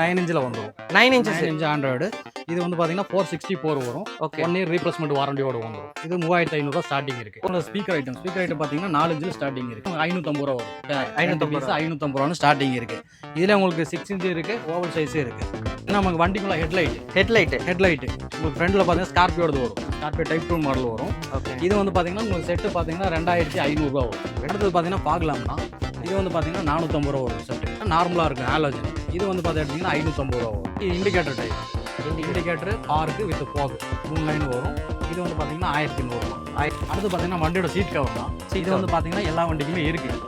Nine இன்ச்சில் வந்துடும் nine inches inch Android இது வந்து பார்த்தீங்கன்னா ஃபோர் சிக்ஸ்டி ஃபோர் வரும். ஓகே ஒன் இயர் ரீப்ளேஸ்மெண்ட் வாரண்டியோட வந்துடும் இது மூவாயிரத்தி ஐநூறுரூவா ஸ்டார்டிங் இருக்கு. உங்களுக்கு ஸ்பீக்கர் ஐட்டம் ஸ்பீக்கர் ஐட்டம் பார்த்தீங்கன்னா நாலு இன்ச்சில் ஸ்டார்டிங் இருக்கு. ஐநூற்றம்பது ரூபா வரும். ஐநூத்தம்பது பீஸ் ஐநூற்றம்பது ரூபான்னு ஸ்டார்டிங் இருக்கு. இதில் உங்களுக்கு சிக்ஸ் இன்ச் இருக்கு ஓவல் சைஸே இருக்கு. நமக்கு வண்டிக்குள்ள ஹெட்லைட் ஹெட்லைட் ஹெட்லைட் உங்களுக்கு ஃப்ரண்டில் பார்த்தீங்கன்னா ஸ்கார்பியோட வரும். ஸ்கார்பியோ டைப் டூ மாடல் வரும். ஓகே இது வந்து பார்த்தீங்கன்னா உங்களுக்கு செட்டு பார்த்தீங்கன்னா ரெண்டாயிரத்தி ஐநூறுரூவா வரும். அடுத்தது பார்த்தீங்கன்னா பார்க்கலாம்னா இது வந்து பார்த்தீங்கன்னா நானூற்றம்பது ரூபா வரும் செட்டு நார்மலாக இருக்கும் ஆலோஜன் இது வந்து பார்த்தீங்கன்னா ஐநூற்றம்பது ரூபா வரும். இது indicator type indicator park with fog மூணு லைன் வரும். இது வந்து பார்த்தீங்கன்னா ஆயிரத்தி நூறுரூவா அடுத்து பார்த்தீங்கன்னா வண்டியோட சீட் கவர் தான். இது வந்து பார்த்தீங்கன்னா எல்லா வண்டிக்குமே இருக்குது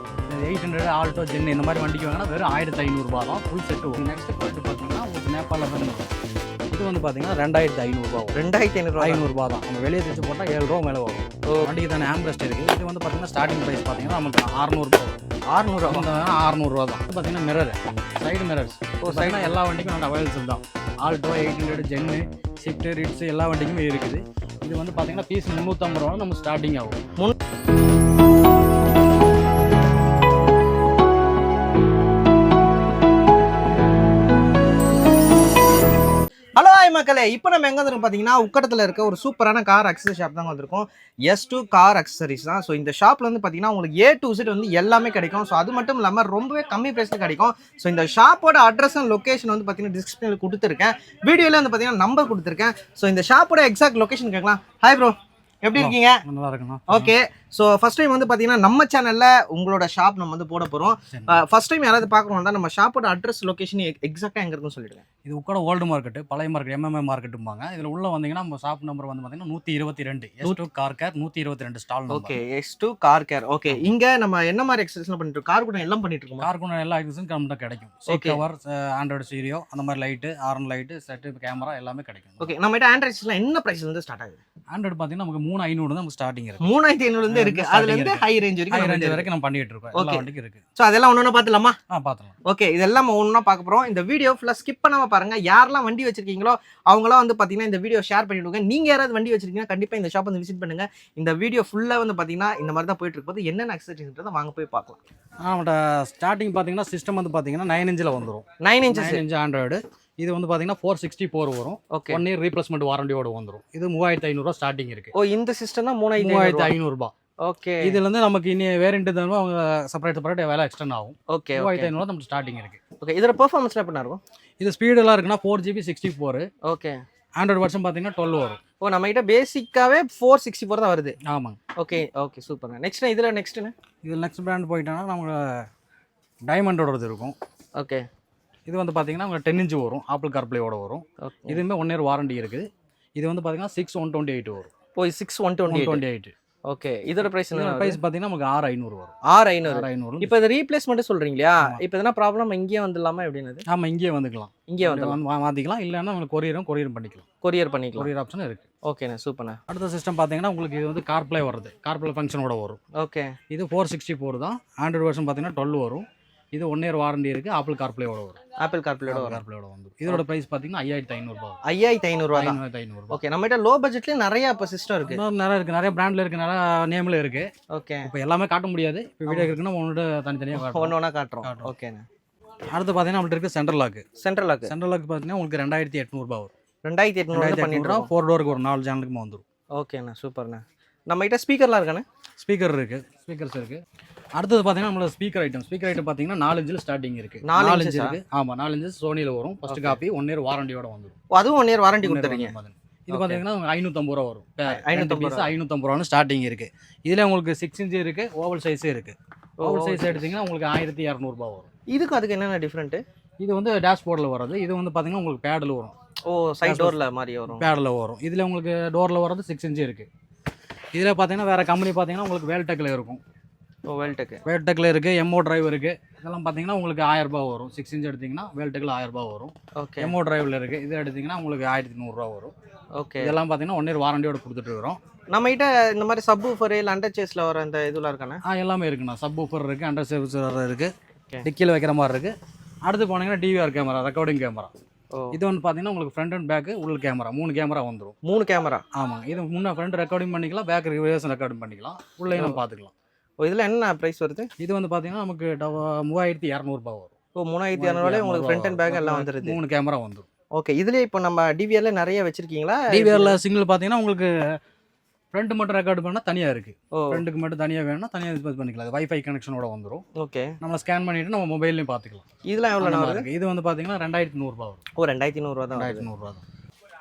எயிட் ஹண்ட்ரட் ஆல்டோ ஜென் இந்த மாதிரி வண்டிக்கு வாங்கினா வெறும் ஆயிரத்தி ஐநூறுரூபா தான். ஃபுல் செட்டு வரும். நெக்ஸ்ட் பார்த்து பார்த்தீங்கன்னா உங்களுக்கு நேபாளில் வரும். இது வந்து பார்த்தீங்கன்னா ரெண்டாயிரத்தி ஐநூறுரூபா ரெண்டாயிரத்தி ஐநூறுரூவா ஐநூறுரூபா தான். நம்ம வெளியே தச்சு போட்டால் ஏழு ரூபா மேலே வரும். வண்டிக்கு தானே ஆம்ரெஸ்ட் இருக்குது இது வந்து பார்த்தீங்கன்னா ஸ்டார்டிங் ப்ரைஸ் பார்த்தீங்கன்னா நமக்கு அறநூறுபா வரும் ஆறுநூறுவா அறநூறுவா தான் பார்த்தீங்கன்னா மிரர் சைடு மிரர்ஸ் ஓ சைடுனா எல்லா வண்டிக்கும் நம்ம அவைலபிள் தான். Alto eight hundred Zen Swift Ritz எல்லா வண்டிக்குமே இருக்குது. இது வந்து பார்த்தீங்கன்னா பீஸ் முந்நூற்றம்பது ரூபா நம்ம ஸ்டார்டிங் ஆகும். மக்களே இப்போ நம்ம எங்கே வந்திருக்கோம் பார்த்தீங்கன்னா உக்கடத்தில் இருக்க ஒரு சூப்பரான கார் அக்சசரி ஷாப் தான் வந்திருக்கோம். எஸ் டூ கார் அக்சசரிஸ் தான். ஸோ இந்த ஷாப்பில் வந்து பார்த்தீங்கன்னா உங்களுக்கு ஏ டு செட் வந்து எல்லாமே கிடைக்கும். ஸோ அது மட்டும் இல்லாமல் ரொம்பவே கம்மி ப்ரைஸில் கிடைக்கும். ஸோ இந்த ஷாப்போட அட்ரஸ் அண்ட் லொக்கேஷன் வந்து பார்த்தீங்கன்னா டிஸ்கிரிப்ஷனில் கொடுத்துருக்கேன். வீடியோவில் வந்து பார்த்தீங்கன்னா நம்பர் கொடுத்துருக்கேன். ஸோ இந்த ஷாப்போட எக்ஸாக்ட் லொக்கேஷன் கேட்கலாம். ஹாய் ப்ரோ எப்படி இருக்கீங்க? நல்லா இருக்குண்ணா ஓகே ஸோ ஃபர்ஸ்ட் டைம் வந்து பார்த்தீங்கன்னா நம்ம சேனலில் உங்களோட ஷாப் நம்ம வந்து போட போகிறோம் சரி. ஃபர்ஸ்ட் டைம் யாராவது பார்க்கணும் தான் நம்ம ஷாப்போட அட்ரஸ் லொக்கேஷன் எக்ஸாக்டாக எங்கே இருக்குன்னு சொல்லிடுங்க. இது உட்கார ஓல்டு மார்க்கெட் பழைய மார்க்கெட் எம்எம்ஏ மார்க்கெட்டும்பாங்க இதில் உள்ள வந்தீங்கன்னா நம்ம ஷாப் நம்பர் வந்து பார்த்தீங்கன்னா நூற்றி இருபத்தி ரெண்டு. எஸ் டூ கார் கேர் நூற்றி இருபத்தி ரெண்டு stall okay S two car care okay இங்க நம்ம என்ன மாதிரி எக்ஸசைஸ்லாம் பண்ணிட்டு இருக்கோம்? கார் கூட எல்லாம் பண்ணிட்டு இருக்கோம்? கார் கொண்ட எல்லா ஆக்சஸும் நம்மகிட்ட கிடைக்கும். Okay. கவர் ஆண்ட்ராய்டு சீரியோ அந்த மாதிரி light horn light set camera எல்லாமே கிடைக்கும். ஓகே நம்ம கிட்ட ஆண்ட்ராய்ட்ஸ்லாம் என்ன இருந்து ஸ்டார்ட் ஆகுது? ஆண்ட்ராய்டு பார்த்தீங்கன்னா நமக்கு மூணு ஐநூறு தான் நமக்கு ஸ்டார்டிங் இருக்கு. மூணாயிரத்தி ஐநூறுல இருந்து இருக்கு. அதுல இருந்து. ஹை ரேஞ்ச் ஹை ரேஞ்ச் வரைக்கும் வரைக்கும் நம்ம பண்ணிட்டு இருக்கோம். எல்லா Okay. வண்டிக்கும் இருக்கு. ஸோ அதெல்லாம் ஒன்று பார்த்துலாமா ஆ பார்த்துலாம் ஓகே இதெல்லாம் ஒன்றா பார்க்க போகிறோம் இந்த வீடியோ ஃபுல்லாக ஸ்கிப் பண்ணாம பாருங்க. யாரெல்லாம் வண்டி வச்சிருக்கீங்களோ அவங்களாம் வந்து பார்த்தீங்கன்னா இந்த வீடியோ ஷேர் பண்ணிவிடுங்க நீங்கள் யாராவது வண்டி வச்சிருக்கீங்கன்னா கண்டிப்பாக இந்த ஷாப் வந்து விசிட் பண்ணுங்க. இந்த வீடியோ ஃபுல்லாக வந்து பார்த்தீங்கன்னா இந்த மாதிரி தான் போயிட்டு இருப்போது என்னென்ன அக்சசரிஸ்ன்றதை வாங்க போய் பார்க்கலாம். நம்மகிட்ட ஸ்டார்டிங் பார்த்தீங்கன்னா சிஸ்டம் வந்து பார்த்தீங்கன்னா நைன் இன்ச்சில் வந்துடும் நைன் இன்ச்சஸ் இன்ச் ஆண்ட்ராய்டு இது வந்து பார்த்தீங்கன்னா ஃபோர் சிக்ஸ்டி ஃபோர் வரும். ஓகே ஒன் இயர் ரீப்ளேஸ்மெண்ட் வாரண்டியோட வந்துடும் இது மூவாயிரத்தி ஐநூறுரூவா ஸ்டார்டிங் இருக்கு. ஓ இந்த சிஸ்டம் தான் மூணாயிரத்தி மூவாயிரத்தி ஐநூறுரூபா ஓகே இதுல இருந்து நமக்கு இனி வேரியன்ட் தருவோம் அவங்க செப்பரேட் செப்பரேட் வேலை எக்ஸ்டெண்ட் ஆகும். ஓகே மூவாயிரத்தி ஐநூறுவா நம்ம ஸ்டார்டிங் இருக்கு. ஓகே இதோட பெர்ஃபார்மன்ஸ்லாம் எப்படி இருக்கும் இது ஸ்பீடெல்லாம் இருக்குன்னா four GB sixty four okay Android வருஷம் பார்த்தீங்கன்னா டுவெல் வரும். ஓ நம்ம கிட்ட பேசிக்காவே ஃபோர் சிக்ஸ்டி ஃபோர் தான் வருது. ஆமாங்க ஓகே ஓகே சூப்பர் நெக்ஸ்ட் இதுல நெக்ஸ்ட்னு இது நெக்ஸ்ட் பிராண்ட் போயிட்டோன்னா நமக்கு டைமண்டோடது இருக்கும். ஓகே இது வந்து பார்த்தீங்கன்னா உங்களுக்கு டென் இன்ச் வரும். ஆப்பிள் கார்ப்ளேயோட வரும். இதுவுமே ஒன் இயர் வாரண்டி இருக்குது. இது வந்து பார்த்தீங்கன்னா சிக்ஸ் ஒன் டுவெண்ட்டி எயிட் வரும். O six one twenty twenty eight okay இதோட பிரைஸ் ப்ரைஸ் பார்த்தீங்கன்னா நமக்கு ஆறு ஐநூறு வரும். ஆறு ஐநூறு. ஐநூறு இப்போ இது ரீப்ளேஸ்மெண்ட் சொல்றீங்க இல்லையா. இப்போ எதனா ப்ராப்ளம் இங்கேயே வந்துடலாமா? எப்படின்னு ஆமாம் இங்கேயே வந்துக்கலாம். இங்கே வந்து மாற்றிக்கலாம் இல்லைன்னா உங்களுக்கு கொரியரும் கொரியரும் பண்ணிக்கலாம். கொரியர் பண்ணிக்கலாம். கொரியர் ஆப்ஷன் இருக்குது ஓகேண்ணா சூப்பர்ண்ணா அடுத்த சிஸ்டம் பார்த்தீங்கன்னா உங்களுக்கு இது வந்து கார்ப்ளே வருது கார்ப்ளே ஃபங்க்ஷனோட வரும். ஓகே இது ஃபோர் சிக்ஸ்டி ஃபோர் தான். ஆண்ட்ராய்டு வருஷன் பார்த்தீங்கன்னா டுவெல் வரும். இது ஒன் இயர் வாரண்டி இருக்குது ஆப்பிள் கார்ப்ளேயோட வரும். ஆப்பிள் கார்ப்ளேட் வரும். கார்ப்ளேயோட வந்து. இதோட ப்ரைஸ் பார்த்தீங்கன்னா ஐயாயிரத்தி ஐநூறுபா ஐயாயிரத்தி ஐநூறுரூவா தான். ஐநூற்றி ஐநூறுபா ஓகே நம்ம கிட்ட லோ பட்ஜெட்லேயே நிறைய இப்போ சிஸ்டம் இருக்கு. நிறைய இருக்குது நிறைய பிராண்டில் இருக்குது நிறைய நேமில் இருக்குது ஓகே இப்போ எல்லாமே காட்ட முடியாது. இப்போ வீடியோ இருக்குன்னா ஒன்று தனித்தனியாக ஒன்று ஒன்றா காட்டுறோம். ஓகேண்ணா அடுத்து பார்த்தீங்கன்னா நம்மள்ட்ட இருக்குது central lock central lock central lock பார்த்தீங்கன்னா உங்களுக்கு ரெண்டாயிரத்தி எட்நூறுபா வரும். ரெண்டாயிரத்தி எட்நூறு பண்ணிட்டு ஃபோர் டோருக்கு ஒரு நாலு சேனலுக்குமே வந்துடும் ஓகேண்ணா சூப்பர்ண்ணா நம்ம கிட்ட ஸ்பீக்கர்லாம் இருக்காண்ணே ஸ்பீக்கர் இருக்குது ஸ்பீக்கர்ஸ் இருக்குது அடுத்தது பார்த்தீங்கன்னா நம்மளோட ஸ்பீக்கர் ஐட்டம் ஸ்பீக்கர் ஐட்டம் பார்த்தீங்கன்னா நாலு இன்ச்சில் ஸ்டார்டிங் இருக்குது நாலு நாலு inches இன்ச் ஆ? இருக்குது ஆமாம் நாலு இன்ச்சு சோனியில் வரும். ஃபர்ஸ்ட் காப்பி ஒன் இயர் வாரண்டியோட வந்துடும் அதுவும் ஒன் இயர் வாரண்டி கொடுத்துறீங்க இது. பார்த்தீங்கன்னா ஐநூற்றம்பது ரூபா வரும். ஐநூத்தம்பது பீஸ் ஐநூற்றம்பது ரூபான்னு ஸ்டார்டிங் இருக்குது இதில் உங்களுக்கு சிக்ஸ் இன்ச்சு இருக்குது ஓவல் சைஸே இருக்குது ஓவல் சைஸ் எடுத்தீங்கன்னா உங்களுக்கு ஆயிரத்தி இரநூறுபா வரும். இதுக்கும் அதுக்கு என்னென்ன டிஃப்ரெண்ட்டு இது வந்து டேஷ்போர்டில் வர்றது. இது வந்து பார்த்தீங்கன்னா உங்களுக்கு பேடில் வரும். ஓ சைட் டோரில் மாதிரி வரும். பேடில் வரும். இதில் உங்களுக்கு டோரில் வர்றது சிக்ஸ் இன்ச்சு இருக்குது இதில் பார்த்தீங்கன்னா வேறு கம்பெனி பார்த்தீங்கன்னா உங்களுக்கு வேல்டெக்கில் இருக்கும். ஓ வெல்டெக்கு வேல்டெக்கில் இருக்குது எம்ஓ டிரைவ் இருக்குது இதெல்லாம் பார்த்தீங்கன்னா உங்களுக்கு ஆயிரம் ரூபாய் வரும். சிக்ஸ் இன்ச் எடுத்தீங்கன்னா வேல்டெக்கில் ஆயிரம் ரூபாய் வரும். ஓகே எம்ஓ டிரைவில் இருக்குது இது எடுத்தீங்கன்னா உங்களுக்கு ஆயிரத்தி நூறுரூவா வரும். ஓகே இதெல்லாம் பார்த்தீங்கன்னா ஒன் இயர் வாரண்டியோட கொடுத்துட்டு இருக்கிறோம். நம்ம கிட்ட இந்த மாதிரி சப் ஊஃபர் இல்லை அண்டர் சேஸில் வர இந்த இதெல்லாம் இருக்கானே ஆ எல்லாமே இருக்குண்ணா. சப் ஊஃபர் இருக்குது அண்டர் சர்வீஸ் இருக்குது Okay. டிக்கியில் வைக்கிற மாதிரி இருக்குது அடுத்து போனீங்கன்னா டிவிஆர் கேமரா ரெக்கார்டிங் கேமரா இது வந்து பார்த்தீங்கன்னா உங்களுக்கு ஃப்ரண்ட் அண்ட் பேக்கு உள்ள கேமரா மூணு கேமரா வந்துடும் மூணு கேமரா ஆமாங்க. இது முன்னே ஃப்ரண்ட் ரெக்கார்டிங் பண்ணிக்கலாம் பேக் ரிவர்ஸ் ரெக்கார்டிங் பண்ணிக்கலாம். உள்ளே நம்ம பார்த்துக்கலாம் ஓ இதில் என்ன ப்ரைஸ் வருது? இது வந்து பார்த்தீங்கன்னா நமக்கு டவ- மூவாயிரத்தி இரநூறுபா வரும். ஓ மூணாயிரத்தி இரநூறுவாலே உங்களுக்கு ஃப்ரண்ட் அண்ட் பேக் எல்லாம் வந்துருது. மூணு கேமரா வந்துடும் ஓகே இதுலயே இப்போ நம்ம டிவிஆர்ல நிறைய வச்சிருக்கீங்களா? டிவிஆர்ல சிங்கிள் பார்த்தீங்கன்னா உங்களுக்கு ஃப்ரண்ட் மட்டும் ரெக்கார்ட் பண்ணால் தனியாக இருக்குது ஃப்ரண்ட்டுக்கு மட்டும் தனியாக வேணும்னா தனியாக இது பண்ணிக்கலாம். அது வைஃபை கனெக்ஷனோட வந்துடும் ஓகே. நம்ம ஸ்கேன் பண்ணிட்டு நம்ம மொபைல்லையும் பார்த்துக்கலாம் இதெல்லாம் எவ்வளோ அந்த மாதிரி வருது இருக்கு. இது வந்து பார்த்தீங்கன்னா ரெண்டாயிரத்தி நூறுரூபா வரும். ஓ ரெண்டாயிரத்தி நூறுரூவா தான் ரெண்டாயிரத்தி நூறுரூவா தான்.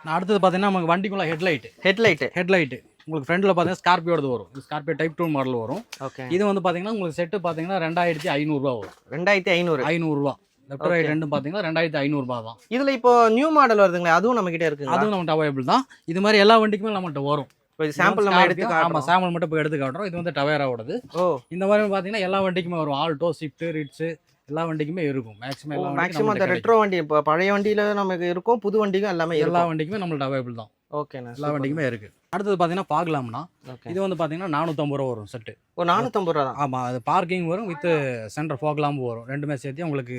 நான் அடுத்தது பார்த்தீங்கன்னா நமக்கு வண்டிக்குள்ள ஹெட்லைட் ஹெட்லைட்டு ஹெட்லைட் உங்களுக்கு ஃப்ரண்ட்டில் பார்த்தீங்கன்னா ஸ்கார்பியோடது வரும். இது ஸ்கார்பியோ டைப் டூ மாடல் வரும். ஓகே இது வந்து பார்த்தீங்கன்னா உங்களுக்கு செட்டு பார்த்தீங்கன்னா ரெண்டாயிரத்தி ஐநூறுரூவா வரும். ரெண்டாயிரத்தி ஐநூறு. ஐநூறுரூவா லெஃப்ட் ரைட் ரெண்டும் பார்த்தீங்கன்னா ரெண்டாயிரத்தி ஐநூறுரூபா தான். இதுல இப்போ நியூ மாடல் வருதுங்களே அதுவும் நம்ம கிட்ட இருக்குங்களா? அதுவும் நம்மகிட்ட அவைலபிள் தான். இது மாதிரி எல்லா வண்டிக்குமே நம்மகிட்ட வரும். இப்போ சாம்பிள் நம்ம எடுத்து ஆமாம் சாம்பிள் மட்டும் போய் எடுத்து காட்டுறோம். இது வந்து டவேராவோடது ஓ. இந்த மாதிரி பார்த்தீங்கன்னா எல்லா வண்டிக்குமே வரும். ஆல்டோ ஸ்விஃப்ட் ரிட்ஸு எல்லா வண்டிக்குமே இருக்கும். மேக்ஸிமம் எல்லா மேக்ஸிமம் அந்த ரெட்ரோ வண்டி இப்போ பழைய வண்டியில நமக்கு இருக்கும். புது வண்டிக்கும் எல்லாமே எல்லா வண்டிக்குமே நம்மள்ட்ட அவைலபிள் தான். ஓகேண்ணா எல்லா வண்டிக்குமே இருக்கு. அடுத்தது பார்த்தீங்கன்னா பார்க்கலாம்னா ஓகே இது வந்து பார்த்தீங்கன்னா நானூற்றம்பது ரூபா வரும் செட்டு ஒரு நானூற்றம்பது ரூபா தான். ஆமாம் அது பார்க்கிங் வரும் வித் சென்டர் ஃபோக்லாம்பு வரும். ரெண்டுமே சேர்த்து உங்களுக்கு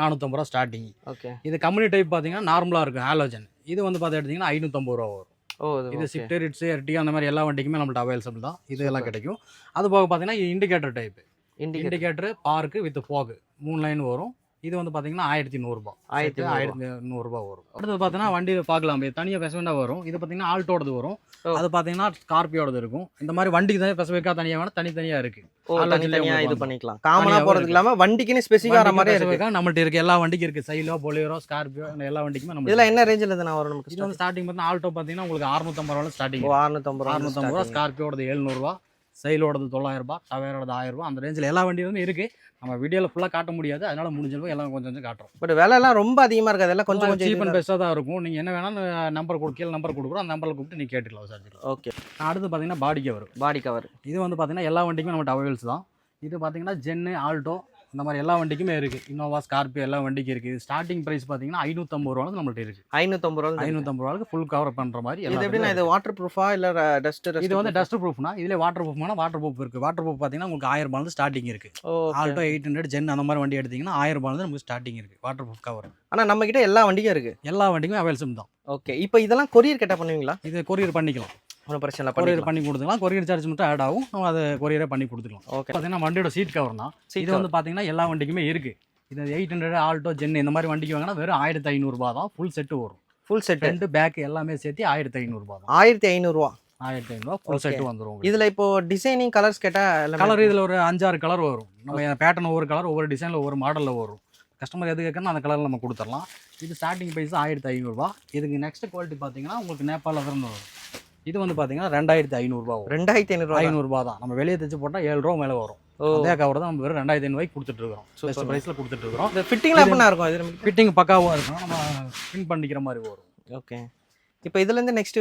நானூற்றம்பது ரூபா ஸ்டார்டிங் ஓகே இது கம்பெனி டைப் பார்த்தீங்கன்னா நார்மலாக இருக்கும் ஹாலோஜன் இது வந்து பார்த்து எடுத்தீங்கன்னா ஐநூற்றம்பது ரூபா வரும். இது இது ஸ்விஃப்ட் ரிட்ஸ் எர்டிகா அந்த மாதிரி எல்லா வண்டிக்குமே நம்மள்ட்ட அவைலபிள் தான். இது எல்லாம் கிடைக்கும். அது போக பார்த்தீங்கன்னா indicator type indicator indicator park with fog மூணு லைன் வரும். இது வந்து பார்த்தீங்கன்னா ஆயிரத்தி நூறுரூபா ஆயிரத்தி ஆயிரத்தி நூறுரூபா வரும். அடுத்தது பார்த்தீங்கன்னா வண்டி பார்க்கலாம் தனியாக ஸ்பெசிஃபிக்காக வரும். இது பார்த்தீங்கன்னா ஆல்ட்டோடது வரும். அது பார்த்தீங்கன்னா ஸ்கார்பியோடது இருக்கும். இந்த மாதிரி வண்டிக்கு தான் ஸ்பெசிஃபிக்காக தனியாக வேணும் தனித்தனியாக இருக்கு. இது பண்ணிக்கலாம். காமனா தனியாவும் போறதுக்கு இருக்கு. இல்லாம வண்டிக்குன்னு ஸ்பெசிஃபிக் ஆகிற மாதிரி இருக்கு. ஸ்பெசிஃபிக்காக நம்மள்ட்ட இருக்கு. எல்லா வண்டிக்கும் இருக்கு. சைலோ பொலியரோ ஸ்கார்பியோ எல்லா வண்டிக்குமே நம்ம இதெல்லாம் என்ன ரேஞ்சில் நான் வரும் நமக்கு இது வந்து ஸ்டார்டிங் பார்த்தீங்கன்னா ஆல்ட்டோ பார்த்தீங்கன்னா உங்களுக்கு அறுநூத்தம்பது ரூபா ஸ்டார்டிங் அறுநூத்தம்பது ரூபா அறுநூத்தம்பது ரூபா ஸ்கார்பியோடது எழுநூறுவா. சைலோடது தொள்ளாயிரம் ரூபாய் டவேரோடது ஆயிரம் ரூபாய் அந்த ரேஞ்சில் எல்லா வண்டியுமே இருக்கு. நம்ம வீடியோவில் ஃபுல்லாக காட்ட முடியாது. அதனால முடிஞ்ச அளவு எல்லாம் கொஞ்சம் கொஞ்சம் காட்டுறோம். பட் விலை எல்லாம் ரொம்ப அதிகமா இருக்கு. அதெல்லாம் கொஞ்சம் கொஞ்சம் சீப் அண்ட். பெஸ்ட்டாக தான் இருக்கும். நீங்கள் என்ன வேணாலும் நம்பர் கொடு கீழே நம்பர் கொடுக்குறோம். அந்த நம்பரில் கூப்பிட்டு நீங்கள் கேட்டுக்கலாம் விசாரிச்சுக்கலாம். ஓகே அடுத்து பார்த்தீங்கன்னா பாடி கவர் பாடி கவர் இது வந்து பார்த்தீங்கன்னா எல்லா வண்டிக்குமே நம்மகிட்ட அவைலபிள்ஸ் தான். இது பார்த்தீங்கன்னா ஜென்னு ஆல்டோ இந்த மாதிரி எல்லா வண்டிக்குமே இருக்குது இன்னோவா ஸ்கார்பியோ எல்லா வண்டிக்கும் இருக்குது ஸ்டார்டிங் ப்ரைஸ் பார்த்தீங்கன்னா ஐநூற்றம்பது ரூபா நம்மள்ட்ட இருக்குது ஐநூத்தம்பது ரூபா ஐநூற்றம்பது ரூபாய்க்கு ஃபுல் கவர் பண்ணுற மாதிரி இது எப்படின்னா இது வாட்டர் ப்ரூஃபா இல்ல டஸ்ட் இது வந்து டஸ்ட் ப்ரூஃப்னா இதிலே வாட்டர் ப்ரூஃப்னா வாட்டர் ப்ரூஃப் இருக்குது வாட்டர் ப்ரூஃப் பார்த்தீங்கன்னா உங்களுக்கு ஆயிரம் ரூபாய் ஸ்டார்டிங் இருக்குது ஆல்டோ எயிட் ஹண்ட்ரட் ஜென் அந்த மாதிரி வண்டி எடுத்தீங்கன்னா ஆயிரம் ரூபாய் நமக்கு ஸ்டார்டிங் இருக்குது வாட்டர் ப்ரூஃப் கவர் ஆனா நம்ம கிட்ட எல்லா வண்டியும் இருக்கு. எல்லா வண்டிக்குமே அவைலபிள் தான். ஓகே இப்போ இதெல்லாம் கொரியர் கேட்டா பண்ணுவீங்களா? இது கொரியர் பண்ணிக்கலாம். ஒன்றும் பிரச்சனை இல்லை கொரியர் பண்ணி கொடுத்துக்கலாம் கொரியர் சார்ஜ் மட்டும் ஆட் ஆகும். நம்ம அதை கொரியரே பண்ணி கொடுத்துக்கலாம் ஓகே பார்த்தீங்கன்னா வண்டியோட சீட் கவர் தான். இது வந்து பார்த்தீங்கன்னா எல்லா வண்டிக்குமே இருக்குது இது எயிட் ஹண்ட்ரட் ஆல்டோ ஜென் இந்த மாதிரி வண்டிக்கு வாங்கினா வெறும் ஆயிரத்தி ஐநூறுரூபா தான். ஃபுல் செட்டு வரும். ஃபுல் செட் ஃப்ரண்ட் பேக் எல்லாமே சேர்த்து ஆயிரத்தி ஐநூறுரூபா தான். ஆயிரத்தி ஐநூறுரூவா ஆயிரத்தி ஐநூறுரூவா ஃபுல். செட்டு வந்துடும் இதுல இப்போ டிசைனிங் கலர்ஸ் கேட்டா எல்லாமே கலர் இதில் ஒரு அஞ்சாறு கலர் வரும். நம்ம பேட்டர்ன் ஒவ்வொரு கலர் ஒவ்வொரு டிசைனில் ஒவ்வொரு மாடலில் வரும். கஸ்டமர் எது கேட்கணும் அந்த கலரில் நம்ம கொடுத்துடலாம். இது ஸ்டார்டிங் ப்ரைஸ் ஆயிரத்தி ஐநூறுரூவா இதுக்கு நெக்ஸ்ட் குவாலிட்டி பார்த்தீங்கன்னா உங்களுக்கு நேபாள் லெதர்னு வரும். இது வந்து பார்த்தீங்கன்னா ரெண்டாயிரத்தி ஐநூறுரூவா ரெண்டாயிரத்தி ஐநூறுரூவா ஐநூறுரூபா தான். நம்ம வெளியே தைச்சு போட்டால் ஏழு ரூபா மேலே வரும். அதே கவர் தான் நம்ம வெறும் ரெண்டாயிரத்தி ஐநூறுவாய்க்கு கொடுத்துட்டு Super. பெஸ்ட் ப்ரைஸில் கொடுத்துட்டு இருக்கோம் இந்த ஃபிட்டிங்லாம் எப்படிண்ணா இருக்கும்? இது ஃபிட்டிங் பக்காவாக இருக்கும். நம்ம பின் பண்ணிக்கிற மாதிரி வரும். ஓகே இப்போ இதுல இருந்து நெக்ஸ்ட்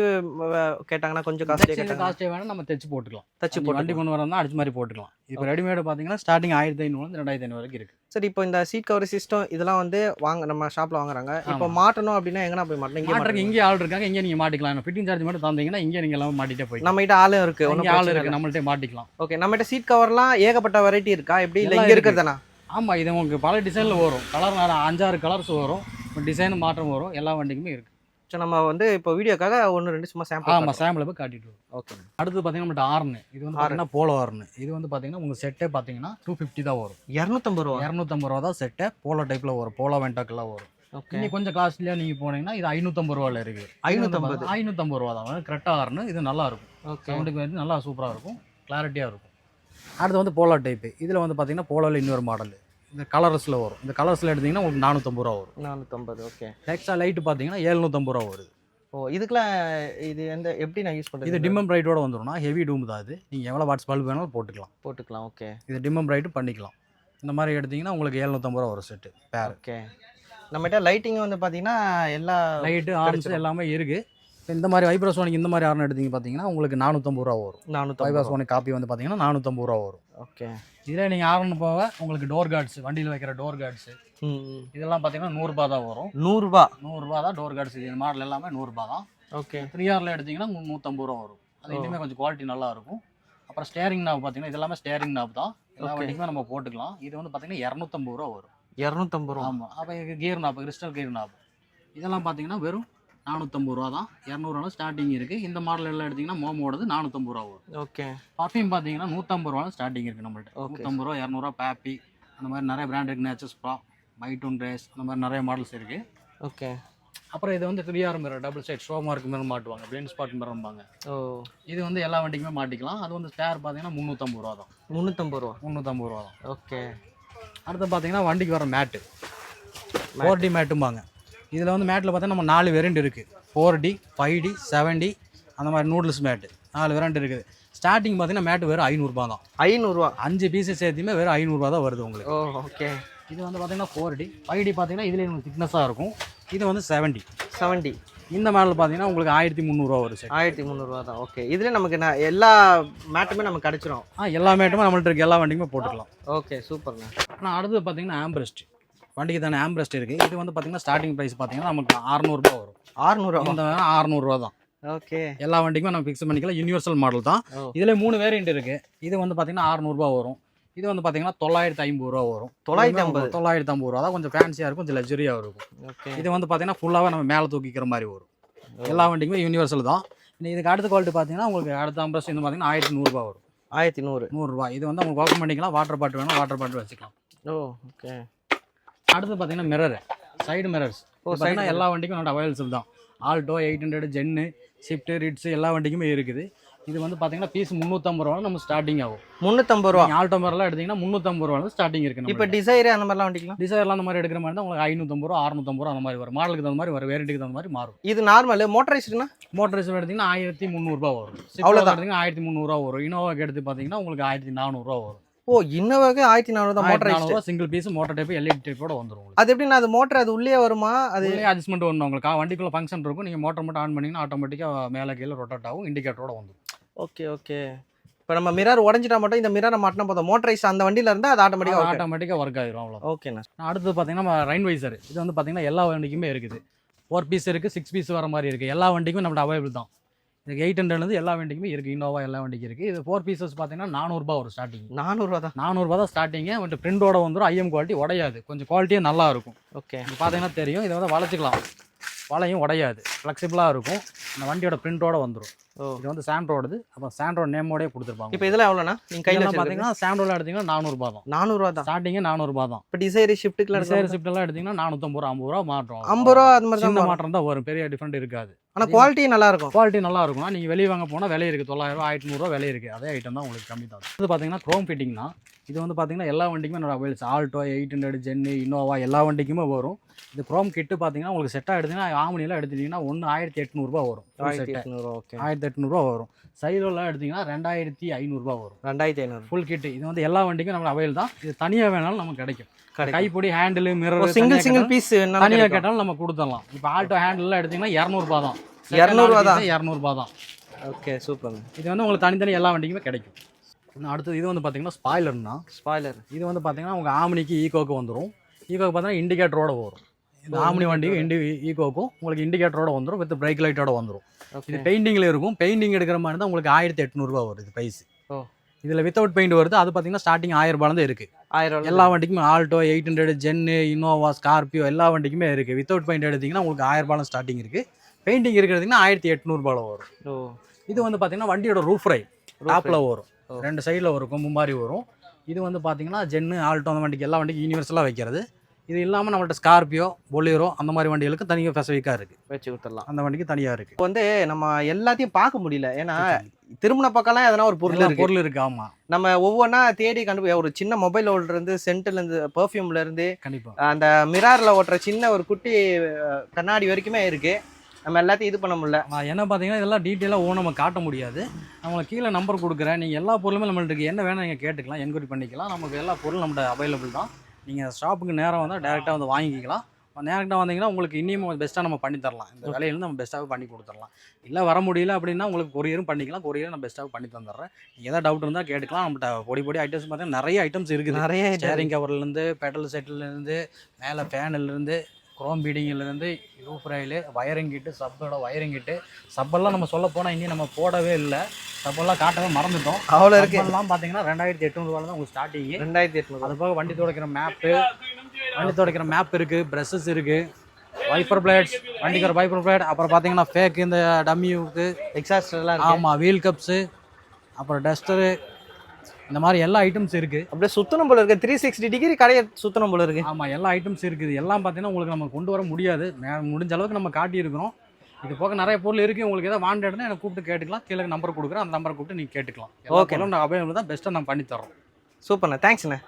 கேட்டாங்கன்னா கொஞ்சம் காஸ்ட்லியாக கேட்டாங்க காஸ்ட்டே வேணா நம்ம தைச்சு போட்டுக்கலாம். தச்சு போட்டு வண்டி கொண்டு வரதா அடிச்சு மாதிரி போட்டுக்கலாம். இப்போ ரெடிமேடு பார்த்தீங்கன்னா ஸ்டார்டிங் ஆயிரத்தி ஐநூறுலேருந்து ரெண்டாயிரத்தி ஐநூறு வரைக்கும் இருக்கு. சரி இப்போ இந்த சீட் கவர் சிஸ்டம் இதெல்லாம் வந்து வாங்க நம்ம ஷாப்ல வாங்குறாங்க. இப்போ. மாட்டணும் அப்படின்னா எங்கனா போய் மாட்டணும்? இங்கே மாட்டணும் இங்கே ஆள் இருக்காங்க இங்கே நீங்கள் மாட்டிக்கலாம். ஃபிட்டிங் சார்ஜ் மட்டும் தந்தீங்கன்னா இங்கே நீங்கள் எல்லாம் மாட்டிட்டே போய் நம்ம கிட்ட ஆளும் இருக்கு இங்கே ஒன்றும் ஆள் ஆள் இருக்கு நம்மள்ட்ட மாட்டிக்கலாம். ஓகே நம்ம கிட்ட சீட் கவர்லாம் ஏகப்பட்ட வெரைட்டி இருக்கா? எப்படி இல்லை இங்கே இருக்கு. இருக்கிறதானா ஆமாம் இது உங்களுக்கு பல டிசைனில் வரும். கலர் வேறு அஞ்சாறு கலர்ஸ் வரும். டிசைன் மாற்றம் வரும். எல்லா வண்டிக்குமே இருக்கு. ஸோ நம்ம வந்து இப்போ வீடியோக்காக ஒன்று ரெண்டு சும்மா சாம்பிள் ஆமாம் சாம்பிள் போய் காட்டிட்டு ஓகே அடுத்து பார்த்தீங்கன்னா நம்மள்ட்ட ஆர்னு இது வந்து பார்த்தீங்கன்னா போலோ ஆர்னு இது வந்து பார்த்தீங்கன்னா உங்கள் செட்டே பார்த்தீங்கன்னா டூ ஃபிஃப்டி தான் வரும். இரநூத்தம்பது ரூபா? இரநூத்தம்பது ரூபா தான் செட்டே போலோ டைப்பில் வரும். போலோ வெண்டாக்கெல்லாம் வரும். இன்னும் கொஞ்சம் காஸ்ட்லியாக நீங்கள் போனீங்கன்னா இது ஐநூற்றம்பது ரூபாயில் இருக்குது. ஐநூத்தம்பது. ஐநூற்றம்பது ரூபா தான். கரெக்டாக ஆர்னு இது நல்லா இருக்கும். சவுண்டுக்கு வந்து நல்லா சூப்பராக இருக்கும். கிளாரிட்டியாக இருக்கும். அடுத்து வந்து போலோ டைப்பு இதில் வந்து பார்த்தீங்கன்னா போலோவில் இன்னொரு மாடல் இந்த கலர்ஸில் வரும். இந்த கலர்ஸில் எடுத்தீங்கன்னா உங்களுக்கு நானூற்றம்பது ரூபா வரும். நானூற்றம்பது ஓகே. எக்ஸ்ட்ரா லைட்டு பார்த்தீங்கன்னா எழுநூற்றம்பது ரூபா வருது. ஓ இதுக்கெல்லாம் இது எந்த எப்படி நான் யூஸ் இது பண்ணுறது டிம்மம் பிரைட்டோட வந்துடும்னா ஹெவி டூம் தான் இது. நீங்கள் எவ்வளோ வாட்ஸ் பல்ப் வேணாலும் போட்டுக்கலாம். போட்டுக்கலாம் ஓகே. இது டிம்மம் பிரைட்டு பண்ணிக்கலாம். இந்த மாதிரி எடுத்தீங்கன்னா உங்களுக்கு எழுநூற்றம்பது ரூபா வரும் செட்டு பேர் ஓகே. நம்மகிட்ட லைட்டிங் வந்து பார்த்தீங்கன்னா எல்லா லைட்டு கிடைச்சிரும். எல்லாமே இருக்குது இந்த மாதிரி வைப்ரசோனிக் இந்த மாதிரி ஆர்ன் எடுத்தீங்க பார்த்தீங்கன்னா உங்களுக்கு நானூற்றம்பது ரூபா வரும். நானூற்றம்பது வைப்ரசோனிக் காப்பி வந்து பார்த்தீங்கன்னா நானூற்றம்பது ரூபா வரும். ஓகே. இதில் நீங்கள் ஆர்ன் போக உங்களுக்கு டோர் கார்ட்ஸ் வண்டியில் வைக்கிற டோர் கார்ட்ஸு இதெல்லாம் பார்த்தீங்கன்னா நூறுரூபா தான் வரும். நூறுரூபா நூறுரூபா தான் டோர் கார்ட்ஸ் இது மாடல் எல்லாமே நூறுரூபா தான். ஓகே. த்ரீ ஆரில் எடுத்தீங்கன்னா நூற்றம்பது ரூபா வரும். அது இன்னுமே கொஞ்சம் குவாலிட்டி நல்லா இருக்கும். அப்புறம் ஸ்டேரிங் நாப் பார்த்தீங்கன்னா இது எல்லாமே ஸ்டேரிங் நாப் தான். எல்லா. வண்டிக்குமே நம்ம போட்டுக்கலாம். இது வந்து பார்த்தீங்கன்னா இரநூத்தம்பது ரூபா வரும். இரநூத்தம்பது ரூபா. ஆமாம் அப்போ இது gear knob crystal gear knob இதெல்லாம் பார்த்தீங்கன்னா வெறும் நானூற்றம்பது ரூபா தான். இரநூறுவா ஸ்டார்டிங் இருக்குது இந்த மாடல் எல்லாம் எடுத்தீங்கன்னா மோமோடது நானூற்றம்பது ரூபா வரும். ஓகே பர்ஃப்யூம் பார்த்தீங்கன்னா நூற்றம்பது ரூபா ஸ்டார்டிங் இருக்குது நம்மள்ட்ட. நூற்றம்பது ரூபா இரநூறுவா பேப்பி அந்த மாதிரி நிறைய பிராண்ட் இருக்குது நேச்சர்ஸ் ப்ரா மைட்டூன் ரேஸ் அந்த மாதிரி நிறைய மாடல்ஸ் இருக்குது ஓகே அப்புறம் இது வந்து three R mirror double side show mark mirror மாட்டுவாங்க. Plane spot மிரர்பாங்க ஓ. இது வந்து எல்லா வண்டிக்குமே மாட்டிக்கலாம். அது வந்து ஸ்பேர் பார்த்தீங்கன்னா முந்நூற்றம்பது ரூபா தான். முந்நூற்றம்பது ரூபா. முந்நூற்றம்பது ரூபா தான். ஓகே அடுத்து பார்த்தீங்கன்னா வண்டிக்கு வர மேட்டு ஃபோர் டி மேட்டும்பாங்க இதில் வந்து மேட்டில் பார்த்தீங்கன்னா நம்ம நாலு வேரியண்ட் இருக்குது four D five D seven D அந்த மாதிரி நூடுல்ஸ் மேட்டு. நாலு வேரியண்ட் இருக்குது. ஸ்டார்டிங் பார்த்தீங்கன்னா மேட்டு வெறும் ஐநூறுரூபா தான். ஐநூறுரூவா அஞ்சு பீஸு சேர்த்துமே வெறும் ஐநூறுரூவா தான் வருது உங்களுக்கு. ஓ ஓகே இது வந்து பார்த்தீங்கன்னா ஃபோர் டி ஃபைவ் டி பார்த்தீங்கன்னா இதுலேயே உங்களுக்கு திக்னஸாக இருக்கும். இது வந்து செவன் டி செவன்ட்டி இந்த மாடல் பார்த்தீங்கன்னா உங்களுக்கு ஆயிரத்தி முந்நூறுரூவா வரும் ஆயிரத்தி முந்நூறுரூவா தான். ஓகே இதில் நமக்கு நான் எல்லா மேட்டுமே நமக்கு கிடச்சிரும். ஆ எல்லா மேட்டுமே நம்மள்ட்ட இருக்க. எல்லா வண்டிக்குமே போட்டுக்கலாம். ஓகே சூப்பர்ண்ணா ஆனால் அடுத்து பார்த்தீங்கன்னா ஆம்ப்ரெஸ்ட் வண்டிக்கு தானே ஆம்ப்ரெஸ்ட் இருக்குது இது வந்து பார்த்தீங்கன்னா ஸ்டார்டிங் ப்ரைஸ் பார்த்தீங்கன்னா நமக்கு அறநூறுபா வரும். ஆறுநூறுவா? இந்த அறநூறுவா தான். ஓகே. எல்லா வண்டிக்குமே நம்ம ஃபிக்ஸ் பண்ணிக்கலாம். யூனிவர்சல் மாடல் தான். இதில் மூணு வேரியண்ட் இருக்குது இது வந்து பார்த்தீங்கன்னா அறநூறுபா வரும். இது வந்து பார்த்தீங்கன்னா தொள்ளாயிரத்தி ஐம்பது ரூபா வரும். தொள்ளாயிரத்தி ஐம்பது? தொள்ளாயிரத்தி ஐம்பது ரூபா. தான் கொஞ்சம் ஃபேன்சியாக இருக்கும் கொஞ்சம் லக்ஸரியாக இருக்கும். இது வந்து பார்த்தீங்கன்னா ஃபுல்லாகவே நம்ம மேலே தூக்கிக்கிற மாதிரி வரும். எல்லா வண்டிக்குமே யூனிவர்சல் தான். இதுக்கு அடுத்த குவாலிட்டி பார்த்தீங்கன்னா உங்களுக்கு அடுத்த அம்பரஸ் இந்த பார்த்தீங்கன்னா ஆயிரத்தி நூறுரூபா வரும். ஆயிரத்தி நூறு. நூறுரூவா இது வந்து உங்களுக்கு ஓப்பன் பண்ணிக்கலாம். வாட்டர் பாட்டில் வேணும் வாட்டர் பாட்டில் வச்சுக்கலாம். ஓ ஓகே அடுத்து பார்த்தீங்கன்னா மிரர் சைடு மிரர்ஸ் ஓ, பார்த்தீங்கன்னா எல்லா வண்டிக்கும் நம்மளோட அவைலபிள் தான். Alto eight hundred Zen Swift Ritz எல்லா வண்டிக்குமே இருக்குது. இது வந்து பார்த்தீங்கன்னா பீஸ் முந்நூற்றம்பது ரூபா நம்ம ஸ்டார்டிங் ஆகும். முந்நூற்றம்பது ரூபா. ஆல்டோ மிரர்லாம் எடுத்தீங்கன்னா முந்நூற்றம்பது ரூபா ஸ்டார்டிங் இருக்குது இப்போ டிசைரு அந்த மாதிரிலாம் வண்டிக்கலாம்? டிசைர்லாம் அந்த மாதிரி எடுக்கிற மாதிரி தான் உங்களுக்கு ஐநூற்றம்பது ரூபா அறுநூத்தம்பது ரூபா அந்த மாதிரி வரும். மாடலுக்கு தகுந்த மாதிரி வரும். வேரியண்ட்டுக்கு தகுந்த மாதிரி மாறும். இது நார்மல் மோட்டரைஸ்டுனா மோட்டர்ஸ் எடுத்தீங்கன்னா ஆயிரத்தி முந்நூறுபா வரும். அவ்வளோதான் எடுத்தீங்கன்னா ஆயிரத்தி முந்நூறுரூவா வரும். இனோவாக்கு எடுத்து பார்த்தீங்கன்னா உங்களுக்கு ஆயிரத்தி நானூறுரூவா வரும். ஓ இன்னோவாக்கு ஆயிரத்தி நானூறு தான் motor single piece motor type LED டைப்போட உங்களுக்கு. அது எப்படின்னா அது மோட்டர் அது உள்ளே வருமா? அது அட்ஜஸ்ட்மெண்ட் ஒன்று உங்களுக்கு. வண்டிக்குள்ள ஃபங்க்ஷன் இருக்கும். நீங்கள் மோட்டர் மட்டும் ஆன் பண்ணிங்கன்னா ஆட்டோமேட்டிக்காக மேலே கீழே ரொட்டேட் ஆகும் இண்டிகேட்டரோட வந்துடும் ஓகே ஓகே. இப்போ நம்ம மிரர் உடஞ்சிட்டா மட்டும் இந்த மிரரை மாட்டினா போதும். மோட்டரைஸ் அந்த வண்டியில இருந்தால் அது ஆட்டோமேட்டிக்காக ஆட்டோமேட்டிக்காக ஒர்க் ஆயிரும் அவ்வளோ ஓகேண்ணா அடுத்து பார்த்தீங்கன்னா ரைன் வைசர் இது வந்து பார்த்தீங்கன்னா எல்லா வண்டிக்குமே இருக்குது. ஃபோர் பீஸ் இருக்குது சிக்ஸ் பீஸ் வர மாதிரி இருக்குது எல்லா வண்டிக்குமே நம்மளோட அவைலபிள் தான். இதுக்கு எயிட் ஹண்ட்ரட்லேருந்து எல்லா வண்டிக்குமே இருக்குது இன்னோவா எல்லா வண்டிக்கும் இருக்குது இது ஃபோர் பீசஸ் பார்த்தீங்கன்னா நானூறுபா வரும் ஸ்டார்டிங் நானூறுரூவா தான். நானூறுபா தான் ஸ்டார்டிங்கு வந்துட்டு பிரிண்டோட வந்துடும் ஐஎம் குவாலிட்டி உடையாது. கொஞ்சம் குவாலிட்டியும் நல்லா இருக்கும். ஓகே பார்த்தீங்கன்னா தெரியும். இதை வந்து வளைச்சிக்கலாம் வளையும் உடையாது. ஃப்ளெக்சிபிளாக இருக்கும். இந்த வண்டியோட பிரிண்டோட வந்துடும் இது வந்து சாண்ட்ரோடது அப்புறம் சாண்ட்ரோட நேமோடய கொடுத்துருப்பாங்க. இப்போ இதெல்லாம் எவ்வளோண்ணா? நீங்கள் கையில் பார்த்தீங்கன்னா சாண்டோல எடுத்தீங்கன்னா நானூறுபா தான். நானூறுரூவா தான். ஸ்டார்டிங்கே நானூறுபா தான். இப்போ டிசைரு ஷிஃப்ட்டுக்குலாம் சேர் எடுக்கலாம்? ஷிஃப்ட் எல்லாம் எடுத்தீங்கன்னா நானூற்றம்பது ரூபா ஐம்பது ரூபா மாற்றம் ஐம்பது ரூபா அது மாதிரி மாற்றம் தான் வரும். பெரிய டிஃப்ரெண்ட் இருக்காது. ஆனால் குவாலிட்டி நல்லா இருக்கும் குவாலிட்டி நல்லா இருக்கும் நீங்கள் வெளியே வாங்க போனால் விலை இருக்குது தொள்ளாயிரம் ரூபா ஆயிரத்தி நூறுரூவா விலை இருக்குது அதே ஐட்டம் தான் உங்களுக்கு கம்மி தான். இது பார்த்தீங்கன்னா க்ரோம் ஃபிட்டிங் தான். இது வந்து பார்த்தீங்கன்னா எல்லா வண்டிக்குமே என்னோட avails Alto eight hundred Zen Innova எல்லா வண்டிக்குமே வரும். இது க்ரோம் கிட்டு பார்த்தீங்கன்னா உங்களுக்கு செட்டாக எடுத்தீங்கன்னா ஆமனியில் எடுத்துட்டீங்கன்னா ஒன்று ஆயிரத்தி எட்நூறுபா வரும். ஆயிரத்தி ஓகே ஆயிரத்தி எட்நூறுபா வரும். சைடெல்லாம் எடுத்தீங்கன்னா ரெண்டாயிரத்தி ஐநூறுரூபா வரும். ரெண்டாயிரத்தி ஐநூறு. ஃபுல் கிட்டு இது வந்து எல்லா வண்டிக்கும் நம்ம அவைல் தான். இது தனியாக வேணாலும் நமக்கு கிடைக்கும். கைப்பொடி handle mirror single single piece தனியாக கேட்டாலும் நம்ம கொடுத்துடலாம். இப்போ ஆல்டோ ஹேண்டில்லாம் எடுத்தீங்கன்னா இரநூறுபா தான். 200 தான். இரநூறுபா தான். ஓகே சூப்பர் இது வந்து உங்களுக்கு தனித்தனி எல்லா வண்டிக்குமே கிடைக்கும். அடுத்தது இது வந்து பார்த்தீங்கன்னா ஸ்பாய்லர்னா ஸ்பாய்லர் இது வந்து பார்த்தீங்கன்னா உங்கள் ஆம்னிக்கு ஈகோக்கு வந்துடும் ஈகோக்கு பார்த்தீங்கன்னா இண்டிகேட்டரோட வரும் இந்த ஆம்னி வண்டிக்கும் இண்டி ஈகோக்கும் உங்களுக்கு இண்டிகேட்டரோட வந்துடும் வித் பிரேக் லைட்டோட வந்துடும் இது பெயிண்டிங்கில் இருக்கும். பெயிண்டிங் எடுக்கிற மாதிரி தான் உங்களுக்கு ஆயிரத்தி எட்நூறுபா வருது இது ப்ரைஸ் ஓ. இதில் வித்தவுட் பெயிண்ட் வருது. அது பார்த்தீங்கன்னா ஸ்டார்டிங் ஆயிரம் ரூபாய் தான் இருக்குது ஆயிரம் எல்லா வண்டிக்குமே Alto eight hundred Zen Innova Scorpio எல்லா வண்டிக்குமே இருக்குது வித்தவுட் பெயிண்ட் எடுத்தீங்கன்னா உங்களுக்கு ஆயிரம் ரூபாய் ஸ்டார்டிங் இருக்குது பெயிண்டிங் இருக்கிறதுங்கன்னா ஆயிரத்தி எட்நூறுபாவில் வரும். இது வந்து பார்த்தீங்கன்னா வண்டியோட ரூஃப் ரை டாப்பில் வரும். ரெண்டு சைடில் வரும் கொம்பு மாதிரி வரும். இது வந்து பார்த்தீங்கன்னா ஜென்னு ஆல்டோ அந்த வண்டிக்கு எல்லா வண்டிக்கும் யூனிவர்சலாக வைக்கிறது. இது இல்லாமல் நம்மள்ட்ட ஸ்கார்பியோ பொலியரோ அந்த மாதிரி வண்டிகளுக்கு தனியாக ஸ்பெசிஃபிக்காக இருக்குது வச்சு கொடுத்துடலாம். அந்த வண்டிக்கு தனியாக இருக்குது இப்போ வந்து நம்ம எல்லாத்தையும் பார்க்க முடியல. ஏன்னா திருமண பக்கம்லாம் எதனா ஒரு பொருள் இருக்கு. பொருள் இருக்குது ஆமாம் நம்ம ஒவ்வொன்றா தேடி கண்டு ஒரு சின்ன மொபைல் ஹோல்டர் இருந்து சென்ட்ல இருந்து பெர்ஃப்யூம்ல இருந்து அந்த மிரார்ல ஓட்டுற சின்ன ஒரு குட்டி கண்ணாடி வரைக்குமே இருக்கு. நம்ம எல்லாத்தையும் இது பண்ண முடியல. என்ன பார்த்தீங்கன்னா இதெல்லாம் டீட்டெயிலாக ஓ நம்ம காட்ட முடியாது. நம்மளுக்கு கீழே நம்பர் கொடுக்குறேன். நீங்கள் எல்லா பொருளுமே நம்மள்ட்ட இருக்கு. என்ன வேணும் நீங்கள் கேட்டுக்கலாம் என்கொயரி பண்ணிக்கலாம். நமக்கு எல்லா பொருளும் நம்மள்ட்ட அவைலபிள் தான். நீங்கள் ஷாப்புக்கு நேரம் வந்தால் டேரெக்டாக வந்து வாங்கிக்கலாம். டேரெக்டாக வந்தீங்கன்னா உங்களுக்கு இன்னும் பெஸ்ட்டாக நம்ம பண்ணி தரலாம். இந்த வேலையிலேருந்து நம்ம பெஸ்ட்டாகவே பண்ணி கொடுத்துடலாம். இல்லை வர முடியல அப்படின்னா உங்களுக்கு கொரியரும் பண்ணிக்கலாம். கொரியரும் நான் பெஸ்ட்டாக பண்ணி தந்துடுறேன். நீங்கள் எதாவது டவுட் இருந்தால் கேட்டுக்கலாம். நம்மகிட்ட பொடி பொடி ஐட்டம்ஸ் பார்த்தீங்கன்னா நிறைய ஐட்டம்ஸ் இருக்குது. நிறைய. ஸ்டேரிங் கவர்லேருந்து பெடல் செட்டிலேருந்து மேலே ஃபேன்லேருந்து குரோம் பீடிங்கிலேருந்து ரூஃப் ரயிலு வயரிங் கிட்டு சப்போட வயரிங் கிட்டு சப்பெல்லாம் நம்ம சொல்ல போனால் இன்னும் நம்ம போடவே இல்லை. சப்பெல்லாம் காட்டவே மறந்துட்டோம். அவ்வளோ இருக்கு. சப்பெல்லாம் பார்த்தீங்கன்னா ரெண்டாயிரத்தி எட்நூறுவால தான் உங்களுக்கு ஸ்டார்டிங் ரெண்டாயிரத்தி எட்நூறு. அது போக வண்டி துடைக்கிற மேப்பு வண்டி துடைக்கிற மேப் இருக்குது ப்ரெஷஸ் இருக்குது வைப்பர் பிளேட்ஸ் வண்டிக்கு ஒரு வைப்பர் பிளேட் அப்புறம் பார்த்தீங்கன்னா ஃபேக் இந்த டம்மியூக்கு எக்ஸாஸ்ட் எல்லாம் ஆமாம் வீல் கப்ஸு அப்புறம் டஸ்டரு இந்த மாதிரி எல்லா ஐட்டம்ஸ் இருக்குது அப்படியே சுத்தணும் போல இருக்கு. த்ரீ சிக்ஸ்டி டிகிரி கடையை சுத்தணும் போல இருக்கு. ஆமாம் எல்லா ஐட்டம்ஸ் இருக்குது. எல்லாம் பார்த்தீங்கன்னா உங்களுக்கு நம்ம கொண்டு வர முடியாது. முடிஞ்ச அளவுக்கு நம்ம காட்டியிருக்கிறோம். இது போக நிறைய பொருள் இருக்குது உங்களுக்கு எதாவது வாண்டட்னா எனக்கு கூப்பிட்டு கேட்டுக்கலாம். கீழே நம்பர் கொடுக்குறேன். அந்த நம்பரை கூப்பிட்டு நீங்கள் கேட்டுக்கலாம். ஓகே நான் அவைலபிள் தான். பெஸ்ட்டாக நான் பண்ணி தரோம் சூப்பர்ண்ணே தேங்க்ஸ்ண்ணே